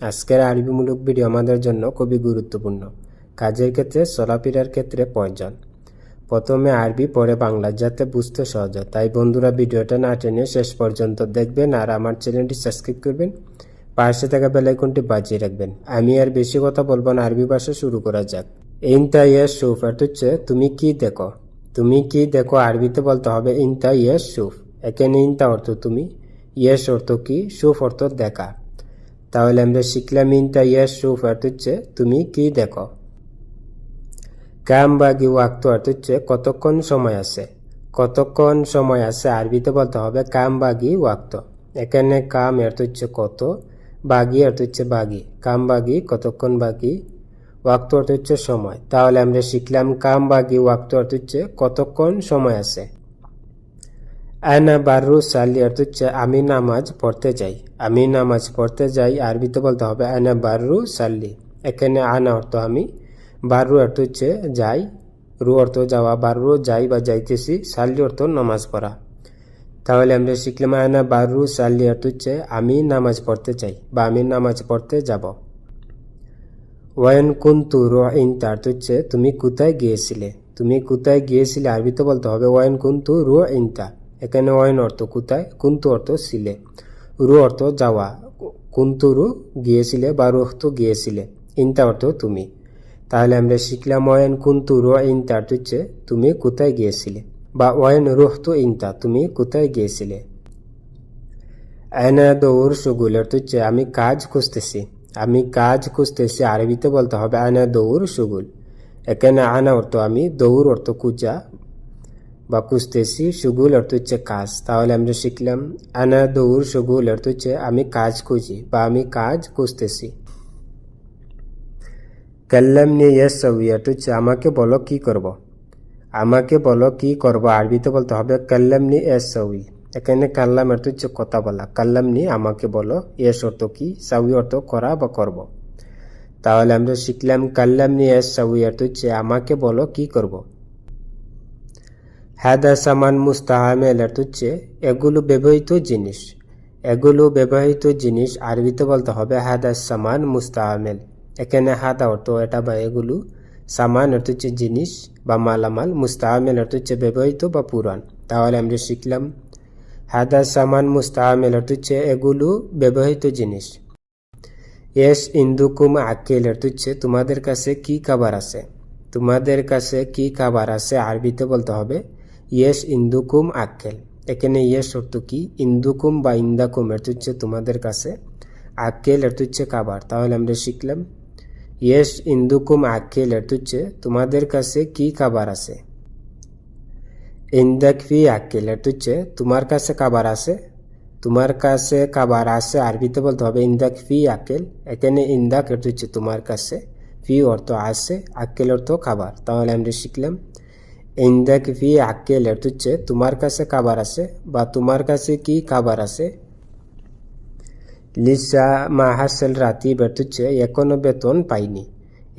আজকের আরবিমূলক ভিডিও আমাদের জন্য খুবই গুরুত্বপূর্ণ। কাজের ক্ষেত্রে, চলাফেরার ক্ষেত্রে প্রয়োজন। প্রথমে আরবি, পরে বাংলা, যাতে বুঝতে সহজ হয়। তাই বন্ধুরা, ভিডিওটা না টেনে শেষ পর্যন্ত দেখবেন আর আমার চ্যানেলটি সাবস্ক্রাইব করবেন। পাশে থাকা বেলাইকনটি বাজিয়ে রাখবেন। আমি আর বেশি কথা বলব না, আরবি ভাষা শুরু করা যাক। ইনতা ইয়েস সুফ এটা হচ্ছে, তুমি কি দেখো? তুমি কি দেখো? আরবিতে বলতে হবে ইনতা ইয়েস সুফ। এখানে ইনতা অর্থ, তুমি। ইয়েস অর্থ, কি? সুফ অর্থ, দেখা। তাহলে আমরা শিখলাম ইনতা ইয়েস সুফ অর্থ হচ্ছে তুমি কি দেখো। কাম বাগি ওয়াক্ত অর্থ হচ্ছে কতক্ষণ সময় আছে। কতক্ষণ সময় আছে আরবিতে বলতে হবে কাম বাগি ওয়াক্ত। এখানে কাম অর্থ হচ্ছে কত বাগি অর্থ হচ্ছে বাগি কাম বাগি কতক্ষণ বাগি ওয়াক্ত অর্থ হচ্ছে সময়। তাহলে আমরা শিখলাম কাম বাগি ওয়াক্ত অর্থ হচ্ছে কতক্ষণ সময় আছে। আয়না বারু সালি অর্থ আমি নামাজ পড়তে যাই। আমি নামাজ পড়তে যাই, আরবিতে বলতে হবে আয়না বারু সাল্লি এখানে আনা অর্থ আমি, বারু অর্থ হচ্ছে যাই, রু অর্থ যাওয়া, বারু যাই বা যাইতেছি সাল্লি অর্থ নামাজ পড়া। তাহলে আমরা শিখলাম আয়না বারু সাল্লি অর্থ হচ্ছে আমি নামাজ পড়তে চাই বা আমি নামাজ পড়তে যাব। ওয়ান কুন্তু রো ইনতা অর্থ হচ্ছে তুমি কোথায় গিয়েছিলে? তুমি কোথায় গিয়েছিলে? আরবিতে বলতে হবে ওয়ান কুন্তু রো ইনতা এখানে ওয়াইন অর্থ কোথায়? কুন্তু অর্থ ছিলে রু অর্থ যাওয়া। কুন্তুরু গিয়েছিলে বা রুহত গিয়েছিলে। ইনতা অর্থ তুমি। তাহলে আমরা শিখলাম ওয়ান কুন্তুরু ইনতা অর্থ হচ্ছে তুমি কোথায় গিয়েছিলে বা ওয়ান রুহতু ইনতা, তুমি কোথায় গিয়েছিলে। আয়না সুগুল অর্থ হচ্ছে আমি কাজ খুঁজতেছি। আমি কাজ খুঁজতেছি, আরবিতে বলতে হবে আয়না দৌড় সুগুল এখানে আনা অর্থ আমি দৌড় অর্থ খুঁজা বা খুঁজতেছি সুগুল অর্থ হচ্ছে কাজ তাহলে আমরা শিখলাম, আনা দৌড় সুগুল অর্থ হচ্ছে আমি কাজ খুঁজি বা আমি কাজ খুঁজতেছি কাল্লাম নিয়ে ইয়েস সবই অর্থ হচ্ছে আমাকে বলো কি করব। আমাকে বলো কি করব আরবিতে বলতে হবে, কাল্লাম নি এস সউই এখানে কাল্লাম অর্থ হচ্ছে কথা বলা কাল্লাম নি, আমাকে বলো এস অর্থ কি সাউই অর্থ করা বা করব। তাহলে আমরা শিখলাম, কাল্লাম নি এস সাউই অর্থ হচ্ছে, আমাকে বলো কি করব। হ্যাদা সামান মুস্তাহামেল অর্থ হচ্ছে এগুলো ব্যবহৃত জিনিস। এগুলো ব্যবহৃত জিনিস আরবিতে বলতে হবে হাদা সামান মুস্তাহামেল এখানে হাদা অর্থ এটা বা এগুলো। সামান অর্থ হচ্ছে জিনিস বা মালামাল মুস্তাহামেল অর্থ হচ্ছে ব্যবহৃত বা পুরান তাহলে আমরা শিখলাম, হাদা সামান মুস্তাহামেল অর্থ হচ্ছে এগুলো ব্যবহৃত জিনিস। এস ইন্দুকুম আকেল অর্থ হচ্ছে, তোমাদের কাছে কি খাবার আছে? তোমাদের কাছে কি খাবার আছে? আরবিতে বলতে হবে ইয়েস ইন্দুকুম আক্কেল। এখানে ইয়েস অর্থ কি? ইন্দুকুম বা ইন্দাকুম অর্থ হচ্ছে তোমাদের কাছে। আক্কেল অর্থ হচ্ছে খাবার তাহলে আমরা শিখলাম। ইয়েস ইন্দুকুম আক্কেল অর্থ হচ্ছে তোমাদের কাছে কি খাবার আছে? ইন্দাক ফি আক্কেল অর্থ হচ্ছে তোমার কাছে খাবার আছে। তোমার কাছে খাবার আছে, আরবিতে বলতে হবে ইন্দাক ফি আক্কেল। এখানে ইন্দাক অর্থ হচ্ছে তোমার কাছে। ফি অর্থ আছে, আক্কেল অর্থ খাবার তাহলে আমরা শিখলাম। ইন্দাক ফি আক্কেল অর্থ হচ্ছে তোমার কাছে খাবার আছে বা তোমার কাছে কি খাবার আছে? লিসা মাহাসেল রাতি হচ্ছে এখনও বেতন পাইনি,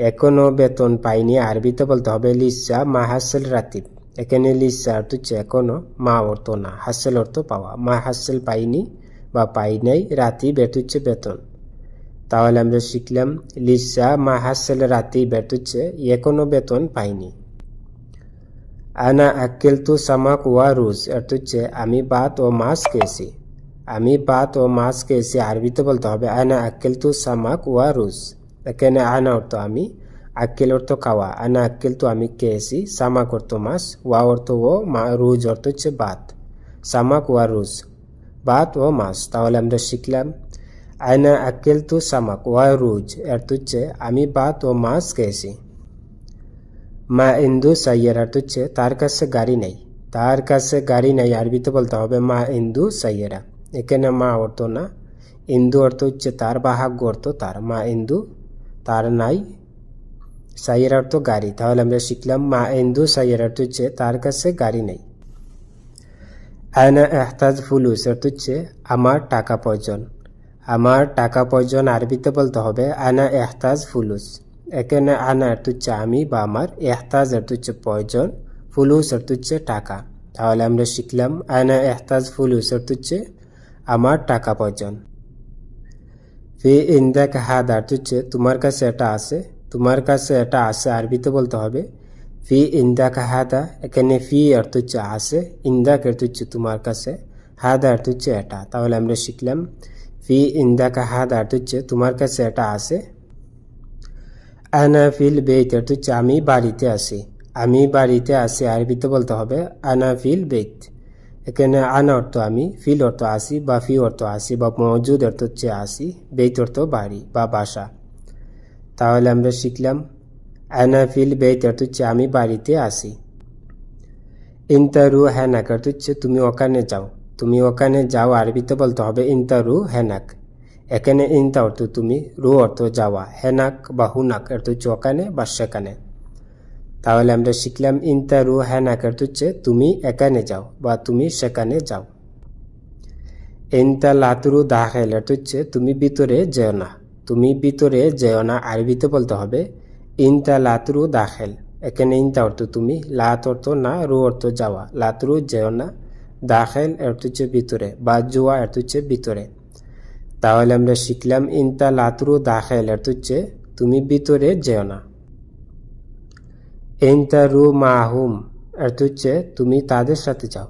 এখনও বেতন পাইনি, আরবিতে বলতে হবে লিসা মাহাসেল রাতি। এখানে লিসা হচ্ছে এখনও মা অর্থ না, হাসেল অর্থ পাওয়া, মা হাসেল পাইনি বা পাই নাই, রাতি বেত হচ্ছে বেতন। তাহলে আমরা শিখলাম, লিসা মা হাসেল রাতি বেত হচ্ছে এখনও বেতন পাইনি আনা আক্কেল তু সামাক ওয়া রুজ অর্থ হচ্ছে আমি ভাত ও মাছ খেয়েছি আমি ভাত ও মাছ খেয়েছি আরবিতে বলতে হবে আনা আক্কেল তু সামাক ওয়া রুজ এখানে আনা অর্থ আমি, আক্কেল অর্থ খাওয়া। আনা আক্কেল তো আমি খেয়েছি সামাক অর্থ মাছ, ওয়া অর্থ ও মা, রুজ অর্থ হচ্ছে ভাত সামাক ওয়া রুজ ভাত ও মাছ, তাহলে আমরা শিখলাম। আয়না আক্কেল তু সামাক ওয়া রুজ অর্থ হচ্ছে আমি ভাত ও মাছ খেয়েছি মা ইন্দু সাইয়ার অর্থ হচ্ছে তার কাছে গাড়ি নেই, তার কাছে গাড়ি নেই, আরবিতে বলতে হবে মা ইন্দু সাইয়েরা। এখানে মা অর্থ না, ইন্দু অর্থ হচ্ছে তার বাহাগ্য অর্থ তার, মা ইন্দু তার নাই, সাইয়ের অর্থ গাড়ি। তাহলে আমরা শিখলাম মা ইন্দু সাইয়ের অর্থ হচ্ছে তার কাছে গাড়ি নেই। আয়না এহতাজ ফুলুস অর্থ হচ্ছে আমার টাকা প্রয়োজন। আমার টাকা প্রয়োজন আরবিতে বলতে হবে আয়না এহতাজ ফুলুস। এখানে আনা অর্থ হচ্ছে আমি বা আমার, এহতাজ অর্থ হচ্ছে প্রয়োজন ফুলুস অর্থ হচ্ছে টাকা। তাহলে আমরা শিখলাম আয়না এহতাজ, ফুলুস অর্থ হচ্ছে আমার টাকা প্রয়োজন ফি ইন্দাক হাদা অর্থ হচ্ছে তোমার কাছে এটা আছে, তোমার কাছে এটা আছে, আরবিতে বলতে হবে। ফি ইন্দাক হাদা, এখানে ফি অর্থ হচ্ছে আছে, ইন্দাক অর্থ হচ্ছে তোমার কাছে, হাদা অর্থ হচ্ছে এটা। তাহলে আমরা শিখলাম, ফি ইন্দাক হাদা অর্থ হচ্ছে তোমার কাছে এটা আছে আনা ফিল বেত অর্থ হচ্ছে আমি বাড়িতে আছি। আমি বাড়িতে আছি, আরবিতে বলতে হবে, আনা ফিল বেত এখানে আনা অর্থ আমি, ফিল অর্থ আসি, বা ফি অর্থ আসি, বা মজুদ অর্থ হচ্ছে আসি বেত অর্থ বাড়ি বা বাসা। তাহলে আমরা শিখলাম, আনা ফিল বেত অর্থ হচ্ছে, আমি বাড়িতে আসি ইন্তারু হ্যানাক অর্থ হচ্ছে, তুমি ওখানে যাও। তুমি ওখানে যাও, আরবিতে বলতে হবে ইন্তারু হ্যানাক এখানে ইন্তা অর্থ তুমি রু অর্থ যাওয়া, হেনাক বা হুনাক অর্থ হচ্ছে ওখানে বা সেখানে। তাহলে আমরা শিখলাম ইন্তা, রু হ্যানাক অর্থ হচ্ছে তুমি এখানে যাও বা তুমি সেখানে যাও। ইন্তা লাতুরু দাখেল অর্থ হচ্ছে তুমি ভিতরে যেও না। তুমি ভিতরে যেও না, আরবিতে বলতে হবে ইন্তা লাতুরু দাখেল। এখানে ইন্তা অর্থ তুমি, লাত অর্থ না, রু অর্থ যাওয়া। লাতুরু যেও না, দাখেল অর্থ হচ্ছে ভিতরে বা জুয়া অর্থ হচ্ছে ভিতরে। তাহলে আমরা শিখলাম ইন্তা লাতুরু দাখেল অর্থ হচ্ছে তুমি ভিতরে যেও না। ইন্তা রু মাহুম অর্থ হচ্ছে তুমি তাদের সাথে যাও।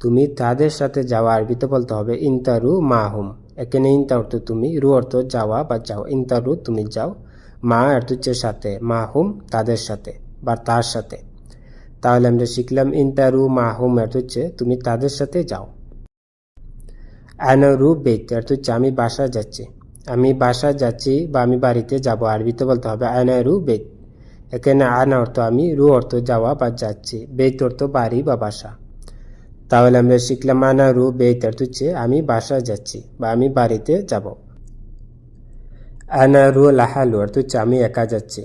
তুমি তাদের সাথে যাওয়া আরবিতে বলতে হবে ইন্তারু মাহুম। এখানে ইন্তা অর্থ তুমি, রু অর্থ যাওয়া বা যাও। ইন্তারু তুমি যাও, মা অর্থ হচ্ছে সাথে, মাহুম তাদের সাথে বা তার সাথে। তাহলে আমরা শিখলাম ইন্তারু মাহুম অর্থ হচ্ছে তুমি তাদের সাথে যাও। আনারু বেত অর্থ হচ্ছে আমি বাসা যাচ্ছি। আমি বাসা যাচ্ছি বা আমি বাড়িতে যাব, আরবিতে বলতে হবে আনারু বেত এখানে আনা অর্থ আমি রু অর্থ যাওয়া বা যাচ্ছি বেত অর্থ বাড়ি বা বাসা। তাহলে আমরা শিখলাম আনারু বেত অর্থ হচ্ছে আমি বাসা যাচ্ছি বা আমি বাড়িতে যাব। আনা রু লাহালু অর্থ হচ্ছে আমি একা যাচ্ছি।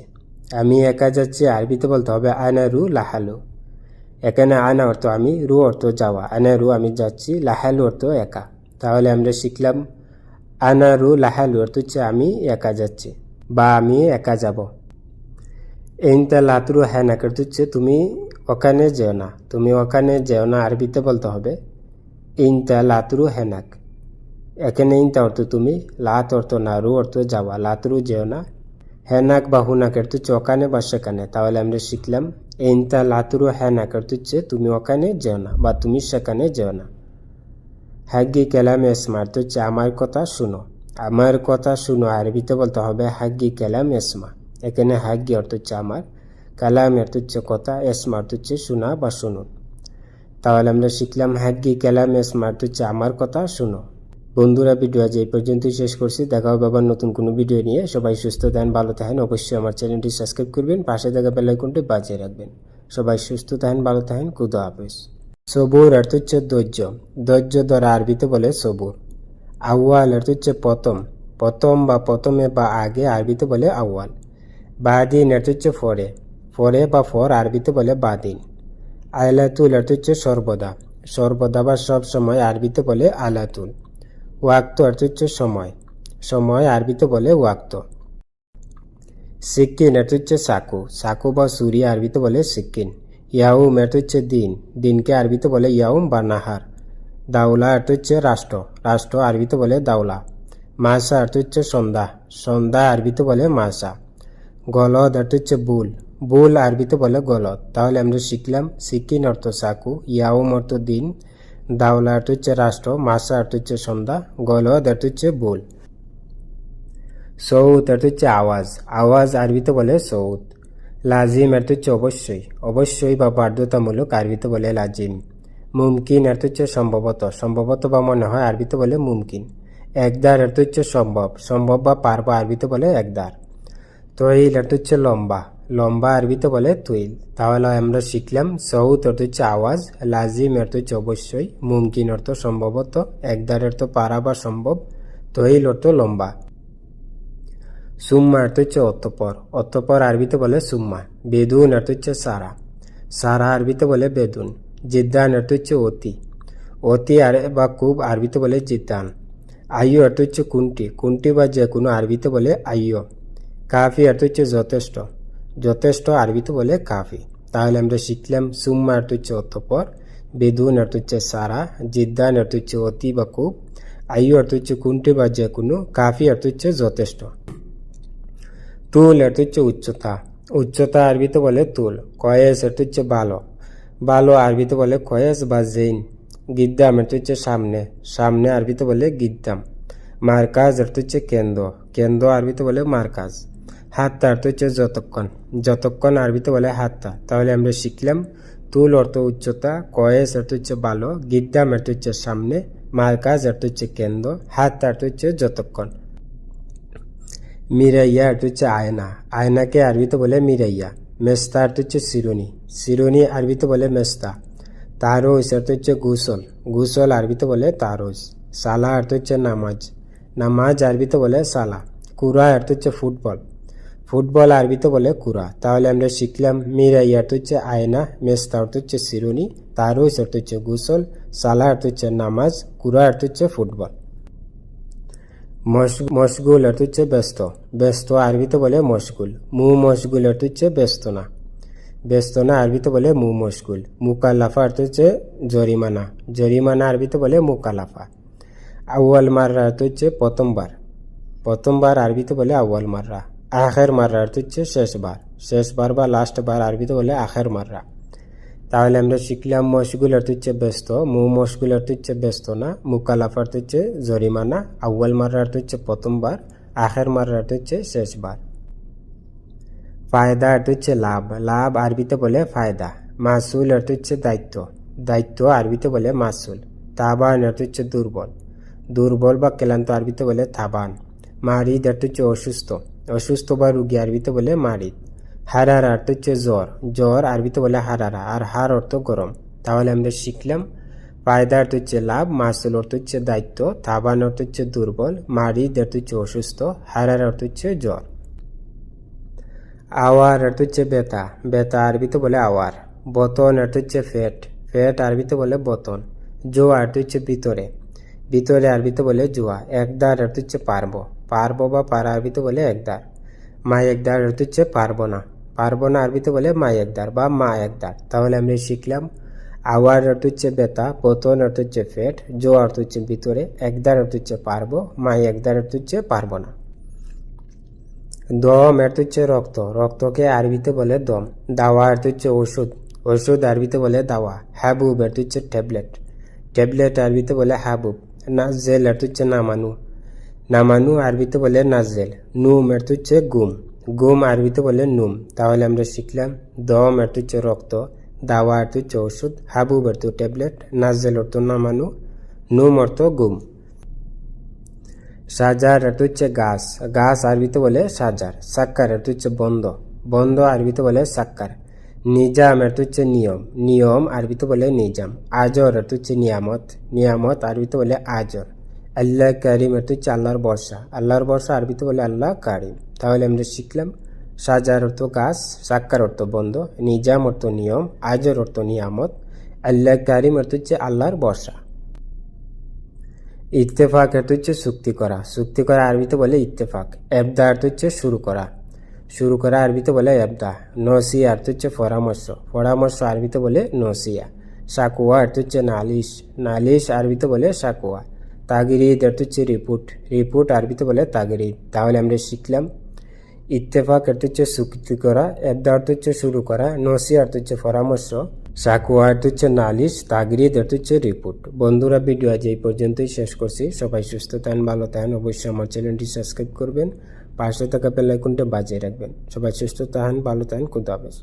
আমি একা যাচ্ছি, আরবিতে বলতে হবে, আনা রু লাহালু। এখানে আনা অর্থ আমি রু অর্থ যাওয়া, আনা রু আমি যাচ্ছি, লাহালু অর্থ একা। তাহলে আমরা শিখলাম, আনারু লাহালু, অর্থ হচ্ছে আমি একা যাচ্ছি বা আমি একা যাব। ইনতা লাতরু হ্যানাক অর্থ হচ্ছে তুমি ওখানে যেও না, তুমি ওখানে যেও না, আরবিতে বলতে হবে ইনতা লাতরু হ্যানাক এখানে ইনতা অর্থ তুমি, লাত অর্থ না রু অর্থ যাওয়া, লাতরু যেও না হ্যানাক বা হুনাক অর্থ হচ্ছে ওখানে বা সেখানে। তাহলে আমরা শিখলাম ইনতা লাতরু হ্যানাক অর্থ হচ্ছে তুমি ওখানে যেও না বা তুমি সেখানে যেও না। হাগ্গি কেলাম এসমা অর্থ হচ্ছে আমার কথা শুনো। আমার কথা শুনো আরবিতে বলতে হবে হাগ্গি কেলাম এসমা এখানে হাগ্গি অর্থ হচ্ছে আমার, কালাম অর্থ হচ্ছে কথা এসমা অর্থ হচ্ছে শোনা বা শুনুন। তাহলে আমরা শিখলাম হাগ্গি কালাম এসমা অর্থ হচ্ছে আমার কথা শুনো। বন্ধুরা ভিডিও আজ এই পর্যন্তই শেষ করছি। দেখা হবে আবার নতুন কোনো ভিডিও নিয়ে। সবাই সুস্থ থাকেন, ভালো থাকেন। অবশ্যই আমার চ্যানেলটি সাবস্ক্রাইব করবেন। পাশে থাকা বেলাইকনটি বাজিয়ে রাখবেন। সবাই সুস্থ থাকেন, ভালো থাকেন। কুদো হাফেজ। সবুর অর্থ হচ্ছে ধৈর্য। ধৈর্য ধরা আরবিতে বলে সবুর। আউয়াল অর্থ হচ্ছে প্রথম। প্রথম বা প্রথমে বা আগে আরবিতে বলে আউয়াল। বাদিন অর্থ হচ্ছে ফরে। ফরে বা ফর আরবিতে বলে বাদিন। আলাতুল অর্থ হচ্ছে সর্বদা। সর্বদা বা সব সময় আরবিতে বলে আলাতুল। ওয়াক্ত অর্থ হচ্ছে সময়। সময় আরবিতে বলে ওয়াক্ত। সিক্কিন অর্থ হচ্ছে সাকু। সাকু বা সুরি আরবিতে বলে সিক্কিন। ইয়াউম অর্থ হচ্ছে দিন। দিনকে আরবিতে বলে ইয়াউম বা নাহার। দাউলা অর্থ হচ্ছে রাষ্ট্র। রাষ্ট্র আরবিতে বলে দাউলা। মাসা অর্থ হচ্ছে সন্ধ্যা। সন্ধ্যা আরবিতে বলে মাসা। গলদ অর্থ হচ্ছে বুল। বুল আরবিতে বলে গলদ। তাহলে আমরা শিখলাম সিকিন অর্থ সাকু, ইয়াউম অর্থ দিন। দাউলা অর্থ হচ্ছে রাষ্ট্র, মাসা অর্থ হচ্ছে সন্ধ্যা, গলদ অর্থ হচ্ছে বুল। সৌদ অর্থ হচ্ছে আওয়াজ। আওয়াজ আরবিতে বলে সৌদ লাজিম অর্থ হচ্ছে অবশ্যই। অবশ্যই বা বাধ্যতামূলক আরবিতে বলে লাজিম। মুমকিন অর্থ হচ্ছে সম্ভবত। সম্ভবত বা মনে হয় আরবিতে বলে মুমকিন। একদার অর্থ হচ্ছে সম্ভব। সম্ভব বা পারবা আরবিতে বলে একদার। তৈল অর্থ হচ্ছে লম্বা। লম্বা আরবিতে বলে তৈল। তাহলে আমরা শিখলাম সৌদ অর্থ হচ্ছে আওয়াজ, লাজিম অর্থ হচ্ছে অবশ্যই। মুমকিন অর্থ সম্ভবত, একদার অর্থ পারা বা সম্ভব, তৈল অর্থ লম্বা। সুম্মা অর্থ হচ্ছে অতপর অতপর আরবিতে বলে সুম্মা বেদুন অর্থ হচ্ছে সারা সারা আরবিতে বলে বেদুন জিদ্দান অর্থ হচ্ছে অতি অতি আর বা খুব আরবিতে বলে জিদ্দান আয়ু অর্থ হচ্ছে কুন্টি কুন্টি বা যে কোনো আরবিতে বলে আয়ু কাফি অর্থ হচ্ছে যথেষ্ট যথেষ্ট আরবিতে বলে কাফি তাহলে আমরা শিখলাম সুম্মা অর্থ হচ্ছে অতপর বেদুন অর্থ হচ্ছে সারা জিদ্দান অর্থ হচ্ছে অতি বা খুব আয়ু অর্থ হচ্ছে কুন্টি বা যে কোনো কাফি অর্থ হচ্ছে যথেষ্ট তুল অর্থ হচ্ছে উচ্চতা। উচ্চতা আরবিতে বলে তুল, কয়েস অর্থ হচ্ছে ভালো ভালো আরবিতে বলে কয়েস বা জেইন। গিদ্দাম অর্থ হচ্ছে সামনে সামনে আরবিতে বলে গিদ্দাম। মার্কাজ অর্থ হচ্ছে কেন্দ্র কেন্দ্র আরবিতে বলে মার্কাজ। হাতটা অর্থ হচ্ছে যতক্ষণ যতক্ষণ আরবিতে বলে হাতটা তাহলে আমরা শিখলাম, তুল অর্থ উচ্চতা, কয়েস অর্থ হচ্ছে ভালো গিদ্দাম অর্থ হচ্ছে সামনে, মার্কাজ অর্থ হচ্ছে কেন্দ্র হাতটা অর্থ হচ্ছে যতক্ষণ। মিরাইয়া অর্থ হচ্ছে আয়না আয়নাকে আরবিতে বলে মিরাইয়া মেস্তা অর্থ হচ্ছে শিরোনি শিরোনি আরবিতে বলে মেস্তা তারোস অর্থ হচ্ছে গুসল গুসল আরবিতে বলে তারোস সালা অর্থ হচ্ছে নামাজ নামাজ আরবিতে বলে সালা কুরা অর্থ হচ্ছে ফুটবল ফুটবল আরবিতে বলে কুরা তাহলে আমরা শিখলাম মিরাইয়া অর্থ হচ্ছে আয়না মেস্তা অর্থ হচ্ছে শিরোনি তারোস অর্থ হচ্ছে গুসল সালা অর্থ হচ্ছে নামাজ কুরা অর্থ হচ্ছে ফুটবল মশগুল অর্থ হচ্ছে ব্যস্ত। ব্যস্ত আরবিতে বলে মশগুল মু মশগুল অর্থ হচ্ছে ব্যস্ত না ব্যস্ত না আরবিতে বলে মু মশগুল মুকাল্লাফা অর্থ হচ্ছে জরিমানা। জরিমানা আরবিতে বলে মুকালাফা আউয়াল মাররা অর্থ হচ্ছে প্রথমবার। প্রথমবার আরবিতে বলে আউয়াল মাররা। আখের মাররা অর্থ হচ্ছে শেষবার। শেষবার বা লাস্ট বার আরবিতে বলে আখের মাররা। তাহলে আমরা শিখলাম মশগুল অর্থ হচ্ছে ব্যস্ত, মু মশগুল অর্থ হচ্ছে ব্যস্ত না মুকালাফ অর্থ হচ্ছে জরিমানা, আউ্য়াল মারার হচ্ছে প্রথমবার, আখের মারার হচ্ছে শেষবার। ফায়দা অর্থ হচ্ছে লাভ লাভ আরবিতে বলে ফায়দা মাসুল অর্থ হচ্ছে দায়িত্ব দায়িত্ব আরবিতে বলে মাসুল তাবান অর্থ হচ্ছে দুর্বল দুর্বল বা ক্লান্ত আরবিতে বলে থাবান মারিদ অর্থ হচ্ছে অসুস্থ অসুস্থ বা রুগী আরবিতে বলে মারিদ। হারার অর্থ হচ্ছে জ্বর জ্বর আরবিতে বলে হারারা আর হার অর্থ গরম তাহলে আমরা শিখলাম ফায়দা অর্থ হচ্ছে লাভ মাসুল অর্থ হচ্ছে দায়িত্ব থাবান অর্থ হচ্ছে দুর্বল মারিদ অর্থ হচ্ছে অসুস্থ হারার অর্থ হচ্ছে জ্বর আওয়ার অর্থ হচ্ছে বেতা বেতা আরবিতে বলে আওয়ার বতন অর্থ হচ্ছে ফ্যাট ফ্যাট আরবিতে বলে বতন জোয়া অর্থ হচ্ছে ভিতরে ভিতরে আরবিতে বলে জোয়া একদার অর্থ হচ্ছে পারব পারব বা পারা আরবিতে বলে একদার মা একদার অর্থ হচ্ছে পারব না পারব না আরবিতে বলে মা একদার বা মা একদার তাহলে আমরা শিখলাম আওয়ার অর্থ হচ্ছে বেতা পতন অর্থ হচ্ছে ফেট জো অর্থ হচ্ছে ভিতরে একদার অর্থ হচ্ছে পারব মা একদার অর্থ হচ্ছে পারব না দম অর্থ হচ্ছে রক্ত রক্তকে আরবিতে বলে দম দাওয়া অর্থ হচ্ছে ওষুধ ওষুধ আরবিতে বলে দাওয়া হাবুব অর্থ হচ্ছে ট্যাবলেট ট্যাবলেট আরবিতে বলে হাবুব নাজেল অর্থ হচ্ছে নামানু নামানু আরবিতে বলে নাজেল নুম অর্থ হচ্ছে গুম গুম আরবিতে বলে নুম। তাহলে আমরা শিখলাম দম অর্থ হচ্ছে রক্ত, দাওয়া অর্থ হচ্ছে ওষুধ হাবুব অর্থ ট্যাবলেট নাজেল অর্থ নামানু, নুম অর্থ গুম সাজার অর্থ হচ্ছে গাছ গাছ আরবিতে বলে সাজার, সাক্কার অর্থ হচ্ছে বন্ধ বন্ধ আরবিতে বলে সাক্কার। নিজাম অর্থ হচ্ছে নিয়ম নিয়ম আরবিতে বলে নিজাম, আজর অর্থ হচ্ছে নিয়ামত নিয়ামত আরবিতে বলে আজর। আল্লাহ কারিম অর্থ হচ্ছে আল্লাহর বর্ষা আল্লাহর বর্ষা আরবিতে বলে আল্লাহ কারিম। তাহলে আমরা শিখলাম সাজার অর্থ গাছ সাক্কার অর্থ বন্ধ, নিজাম অর্থ নিয়ম, আজর অর্থ নিয়ামত আল্লাহ কারিম অর্থ হচ্ছে আল্লাহর বর্ষা ইত্তেফাক অর্থ হচ্ছে চুক্তি করা। চুক্তি করা আরবিতে বলে ইত্তেফাক। এবদা অর্থ হচ্ছে শুরু করা। শুরু করা আরবিতে বলে এবদা। নসিয়া অর্থ হচ্ছে পরামর্শ। পরামর্শ আরবিতে বলে নসিয়া। সাকুয়া অর্থ হচ্ছে নালিশ। নালিশ আরবিতে বলে সাকুয়া। তাগিরিদ অর্থ হচ্ছে রিপুট রিপুট আরবিতে বলে তাগিরিদ তাহলে আমরা শিখলাম ইত্তেফাক অর্থ হচ্ছে চুক্তি করা এবদা অর্থ হচ্ছে শুরু করা নসি অর্থ হচ্ছে পরামর্শ সাকুয়া অর্থ হচ্ছে নালিশ, তাগরিদ অর্থ হচ্ছে রিপোর্ট। বন্ধুরা, ভিডিও আজ এই পর্যন্তই। শেষ করছি। সবাই সুস্থ থাকেন, ভালো থাকেন। অবশ্যই আমার চ্যানেলটি সাবস্ক্রাইব করবেন। পাঁচশো টাকা বেল কোনটা বাজিয়ে রাখবেন। সবাই সুস্থ থাকেন, ভালো থাকেন। খুদা হাফেজ।